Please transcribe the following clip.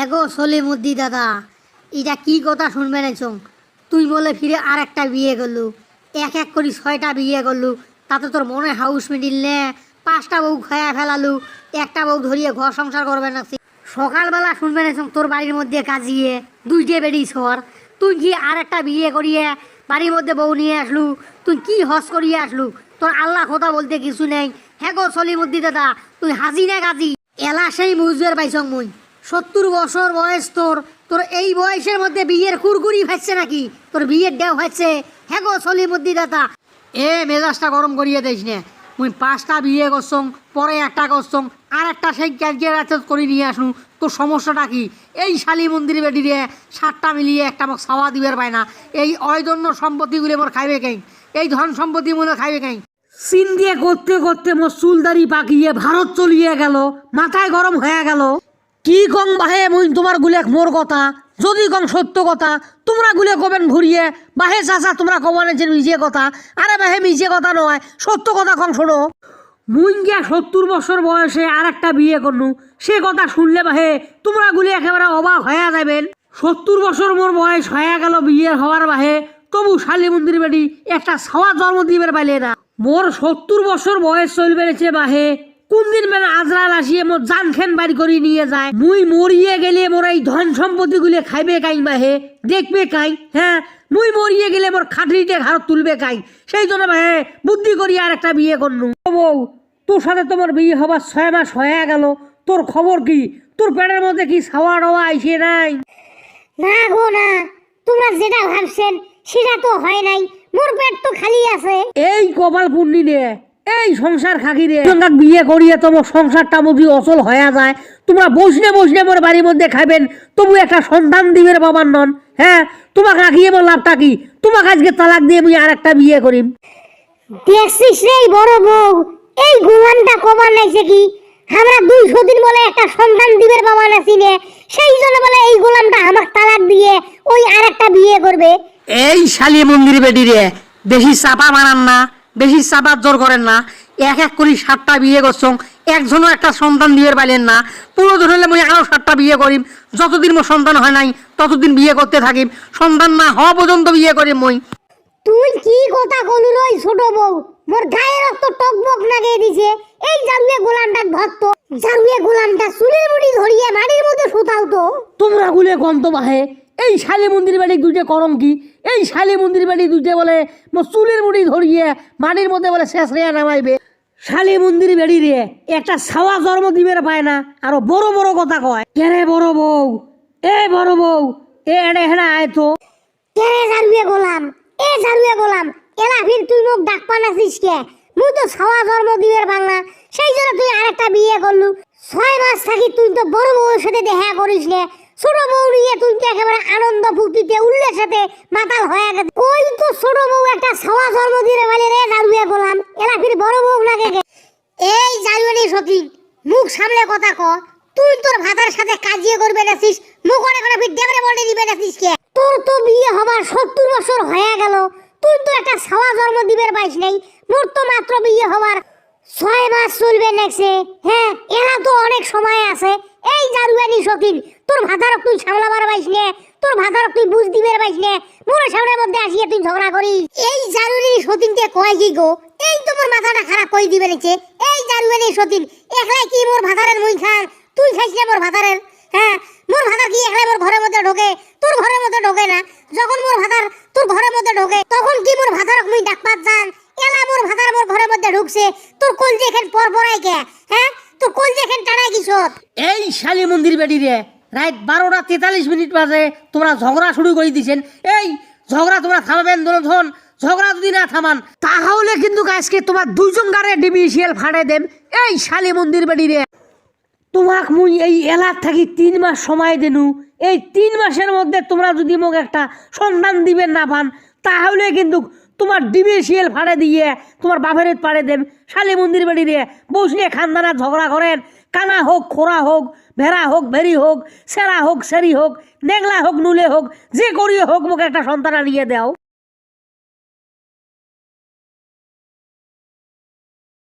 এগো সলিমুদ্দি দাদা, এটা কি কথা শুনবে নেছ তুই বলে ফিরে আর একটা বিয়ে করলু, এক এক করি ছয়টা বিয়ে করলু, তাতে তোর মনে হাউস মিডিল নে পাঁচটা বউ খায়া ফেলালু, একটা বউ ধরিয়ে ঘর সংসার করবে না সকালবেলা শুনবে নেছ তোর বাড়ির মধ্যে কাজিয়ে, দুইটে বেড়ি সর তুই কি আর একটা বিয়ে করিয়ে বাড়ির মধ্যে বউ নিয়ে আসলু? তুই কি হস করিয়ে আসলু? তোর আল্লাহ কথা বলতে কিছু নেই। হ্যাঁ গো সলিমুদ্দি দাদা, তুই হাজি না গাজি এলা সেই মুজবের পাইছং মুই। সত্তর বছর বয়স তোর। তোর এই বয়সের মধ্যে বিয়ের কুরকুরি হচ্ছে নাকি? তোর বিয়ের দেও হচ্ছে হ্যাঁ গো সলিমুদ্দি দাদা। এ মেজাজটা গরম করিয়ে দিস নে। মুই পাঁচটা বিয়ে করছং পরে একটা করছং আর একটা সেই আছে করে নিয়ে আসুন। তোর সমস্যাটা কি? এই শালি মন্দির বেডিরে সাতটা মিলিয়ে একটা মোক সাওয়া দিবার পায় না। এই অয়জন্য সম্পত্তিগুলি মোর খাইবে কেন? এই ধন সম্পত্তি মনে খাইবে কেন? সিন দিয়ে করতে করতে মোর চুলদারি পাকিয়ে ভারত চলিয়ে গেল, মাথায় গরম হয়ে গেল। কি কং বাহে মুই তোমার গুলেক মোর কথা? যদি কং সত্য কথা, তোমরা গুলে কবেন ঘুরিয়ে? বাহে চাচা, তোমরা কবানে যে মিজে কথা। আরে বাহে মিজে কথা নয়, সত্য কথা কং শোনো। মুই গিয়া সত্তর বছর বয়সে আর একটা বিয়ে করনু। সে কথা শুনলে বাহে তোমরা গুলি একেবারে অবাক হয়ে যাবেন সত্তর বছর মোর বয়স হয়ে গেল বিয়ে হওয়ার বাহে, তবু শালি মন্দির বেটি একটা ছাওয়া জন্ম দিবার পাইলে না। মোর সত্তর বছর বয়স চলবে বাহে কোন দিন মানে আজরাল আসিয়ে মোর জান খেন বাড়ি করে নিয়ে যায়। মুই মরিয়ে গেলে মোর এই ধন সম্পত্তি গুলি খাইবে কাই বাহে দেখবে কাই হ্যাঁ মুই মরিয়ে গেলে মোর খাটরিতে ঘাড় তুলবে কাই সেই জন্য বাহে বুদ্ধি করি আর একটা বিয়ে করনু ও বউ তোর সাথে তোমার বিয়ে হবার ছয় মাস হয়ে গেল। তোর খবর কি? তোর পেটের মধ্যে কি ছাওয়া টাওয়া আইসে নাই? না গো না তোমরা যেটা ভাবছেন সেটা তো হয় নাই। মোর পেট তো খালি আছে। এই কপাল পুণ্যি রে এই সংসার খাকি রে। বিয়ে করিয়ে তোমার সংসারটা বুঝি অচল হয়ে যায়। তোমরা বসলে বসলে মোর বাড়ির মধ্যে খাবেন তবু একটা সন্ধান দিবের বাবার নন। হ্যাঁ তোমাকে রাখিয়ে মোর লাভটা কি? তোমাকে আজকে তালাক দিয়ে মুই আর একটা বিয়ে করিম। দেখছিস রে এই বড় বউ? এই গুমানটা কবার নাইছে কি? আমরা দুইশো দিন বলে একটা সন্তান দিবের বাবা নাছি নে সেই জন্য বলে এই গোলামটা আমাক তালাক দিয়ে ওই আর একটা বিয়ে করবে। এই শালি মন্দির বেটি রে বেশি চাপা মারান না। বেশি চাপার জোর করেন না এক এক করে সাতটা বিয়ে করছং একজনও একটা সন্তান দিয়ে পাইলেন না। পুরো ধরলে মই আরও সাতটা বিয়ে করিম যতদিন মোর সন্তান হয় নাই ততদিন বিয়ে করতে থাকিম। সন্তান না হওয়া পর্যন্ত বিয়ে করিম মই। তুই কি কথা কলু রই ছোট বউ? মোর গায়ে রক্ত টকবক নাগিয়ে দিছে। এই জানুয়ে গোলামটা ভক্ত জানুয়ে গোলামটা চুলের মুড়ি ধরিয়ে মাটির মধ্যে শুতাও তো তোমরা গুলে গন্ত বাহে এই শালি মন্দির বাড়ি দুইটা করম কি? এই শালি মন্দির বাড়ি দুইটা বলে চুলের মুড়ি ধরিয়ে মাটির মধ্যে বলে শেষ রেয়া নামাইবে। শালি মন্দির বেড়ি রে একটা ছাওয়া জন্ম দিবের পায় না, আরও বড় বড় কথা কয়। কেরে বড় বউ? এ বড় বউ, এ এড়ে হেড়া আয় তো। কেরে জানুয়ে গোলাম? এ জানুয়ে গোলাম? এলা ফির তুই মোক ডাক পানাছিস কে? মুই তো ছাওয়া জন্ম দিবের বাংলা সেই জন্য তুই আরেকটা বিয়ে করলু। ছয় মাস থাকি তুই তো বড় বউর সাথে দেখা করিস নে। ছোট বউ নিয়ে একেবারে আনন্দ ফুর্তিতে উল্লের মাতাল হয়ে গেছে। ওই তো ছোট বউ একটা ছাওয়া জন্ম দিলে বলে রে জানুয়ে গোলাম এলা ফির বড় বউ কে? এই জানুয়ারি সতীক মুখ সামলে কথা ক, তুই তোর ভাতার সাথে কাজিয়ে করবে নাছিস মুখ অনেক অনেক ডেবরে বলে দিবে নাছিস কে? তোর তো বিয়ে হবার সত্তর বছর হয়ে গেল, তুই তো একটা ছাওয়া জন্ম দিবের পাইস নাই, মোর তো মাত্র বিয়ে হবার ছয় মাস চলবে নেক্সে হ্যাঁ এরা তো অনেক সময় আছে এই জারুয়ানি সতীন, তোর ভাতারক তুই সামলাবার পাইস নে, তোর ভাতারক তুই বুঝ দিবের পাইস নে, মোর সামনের মধ্যে আসিয়ে তুই ঝগড়া করিস। এই জারুয়ানি সতীনকে কয় কি গো? এই তো মোর মাথাটা খারাপ করে দিবে নিচে। এই জারুয়ানি সতীন, একলাই কি মোর ভাতারের মুই খান তুই খাইস না মোর ভাতারের হ্যাঁ? মোর ভাতার কি একলাই মোর ঘরের মধ্যে ঢোকে? তোর ঘরের মধ্যে ঢোকে না। যখন মোর ভাতার তোর ঘরের মধ্যে ঢোকে, তখন কি মোর ভাতারক মুই ডাকপাত যান এলা মোর ভাতার মোর ঘরের মধ্যে ঢুকছে, তোর কল যে এখান পর পরাই কে হ্যাঁ? যে এখান টানাই এই শালি মন্দির বেটি রে, রাত বারোটা তেতাল্লিশ মিনিট বাজে, তোমরা ঝগড়া শুরু করে এই ঝগড়া তোমরা থামাবেন ঝগড়া যদি না থামান, তাহলে কিন্তু আজকে তোমার দুইজন গারে ডিবিসিএল ফাড়ে দেম এই শালি মন্দির বেটি রে, তোমাক মুই এই এলাক থাকি তিন মাস সময় দেনু। এই তিন মাসের মধ্যে তোমরা যদি মোক একটা সন্ধান দিবেন না পান, তাহলে কিন্তু তোমার ডিবিসিএল ফাড়ে দিয়ে, তোমার বাপের পাড়ে দেব, শালি মন্দির বাড়ি দিয়ে বসলে খানদানা ঝগড়া করেন, কানা হোক খোরা হোক, ভেড়া হোক ভেরি হোক, সেরা হোক, সেরি হোক, নেগলা হোক, নুলে হোক, যে করিয়ে হোক মোক একটা সন্তান আনিয়ে দাও।